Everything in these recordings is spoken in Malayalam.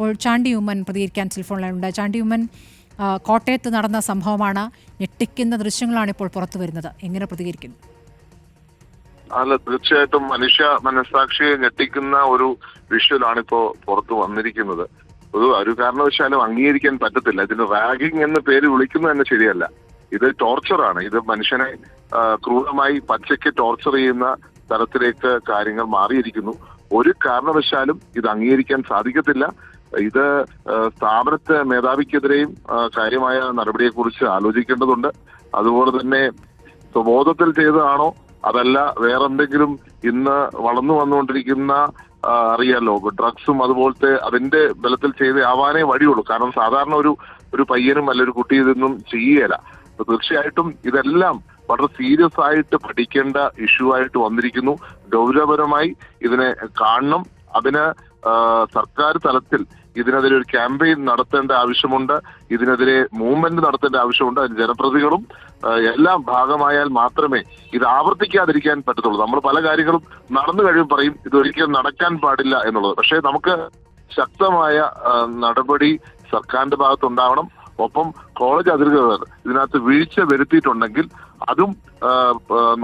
ഇപ്പോൾ ചാണ്ടി ഉമ്മൻ പ്രതികരിക്കാൻ ടെലിഫോണിലുണ്ട് ചാണ്ടി ഉമ്മൻ കോട്ടയത്ത് നടന്ന സംഭവമാണ് ഞെട്ടിക്കുന്ന ദൃശ്യങ്ങളാണ് ഇപ്പോൾ പുറത്തു വരുന്നത്. എങ്ങനെ പ്രതികരിക്കുന്നു? അല്ല തീർച്ചയായിട്ടും മനുഷ്യ മനസ്സാക്ഷിയെ ഞെട്ടിക്കുന്ന ഒരു വിഷ്വലാണ് ഇപ്പോ പുറത്തു വന്നിരിക്കുന്നത്. ഒരു ഒരു കാരണവശാലും അംഗീകരിക്കാൻ പറ്റത്തില്ല. ഇതിന് റാഗിംഗ് എന്ന പേര് വിളിക്കുന്നത് തന്നെ ശരിയല്ല. ഇത് ടോർച്ചറാണ്. ഇത് മനുഷ്യനെ ക്രൂരമായി പച്ചയ്ക്ക് ടോർച്ചർ ചെയ്യുന്ന തരത്തിലേക്ക് കാര്യങ്ങൾ മാറിയിരിക്കുന്നു. ഒരു കാരണവശാലും ഇത് അംഗീകരിക്കാൻ സാധിക്കത്തില്ല. ഇത് സ്ഥാപനത്തെ മേധാവിക്കെതിരെയും കാര്യമായ നടപടിയെക്കുറിച്ച് ആലോചിക്കേണ്ടതുണ്ട്. അതുപോലെ തന്നെ സ്വബോധത്തിൽ ചെയ്തതാണോ? അതല്ല വേറെന്തെങ്കിലും ഇന്ന് വളർന്നു വന്നുകൊണ്ടിരിക്കുന്ന അറിയാലോ ഡ്രഗ്സും അതുപോലത്തെ അതിന്റെ ബലത്തിൽ ചെയ്ത് ആവാനേ വഴിയുള്ളൂ. കാരണം സാധാരണ ഒരു ഒരു പയ്യനും അല്ല ഒരു കുട്ടി ഇതൊന്നും ചെയ്യുകയല്ല. അപ്പൊ തീർച്ചയായിട്ടും ഇതെല്ലാം വളരെ സീരിയസ് ആയിട്ട് പഠിക്കേണ്ട ഇഷ്യൂ ആയിട്ട് വന്നിരിക്കുന്നു. ഗൗരവപരമായി ഇതിനെ കാണണം. അതിന് സർക്കാർ തലത്തിൽ ഇതിനെതിരെ ഒരു ക്യാമ്പയിൻ നടത്തേണ്ട ആവശ്യമുണ്ട്. ഇതിനെതിരെ മൂവ്മെന്റ് നടത്തേണ്ട ആവശ്യമുണ്ട്. ജനപ്രതികളും എല്ലാം ഭാഗമായാൽ മാത്രമേ ഇത് ആവർത്തിക്കാതിരിക്കാൻ പറ്റത്തുള്ളൂ. നമ്മൾ പല കാര്യങ്ങളും നടന്നു കഴിയുമ്പോൾ പറയും ഇത് ഒരിക്കലും നടക്കാൻ പാടില്ല എന്നുള്ളത്. പക്ഷേ നമുക്ക് ശക്തമായ നടപടി സർക്കാരിന്റെ ഭാഗത്തുണ്ടാവണം. ഒപ്പം കോളേജ് അധികൃതർ ഇതിനകത്ത് വീഴ്ച വരുത്തിയിട്ടുണ്ടെങ്കിൽ അതും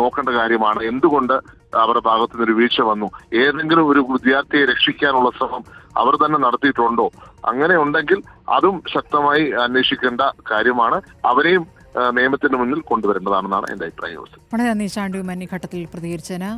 നോക്കേണ്ട കാര്യമാണ്. എന്തുകൊണ്ട് അവരുടെ ഭാഗത്തു ഒരു വീഴ്ച വന്നു? ഏതെങ്കിലും ഒരു വിദ്യാർത്ഥിയെ രക്ഷിക്കാനുള്ള ശ്രമം അവർ തന്നെ നടത്തിയിട്ടുണ്ടോ? അങ്ങനെ ഉണ്ടെങ്കിൽ അതും ശക്തമായി അന്വേഷിക്കേണ്ട കാര്യമാണ്. അവരെയും നിയമത്തിന് മുന്നിൽ കൊണ്ടുവരേണ്ടതാണെന്നാണ് എന്റെ അഭിപ്രായം വളരെ നന്ദി ഘട്ടത്തിൽ പ്രതികരിച്ചതിന്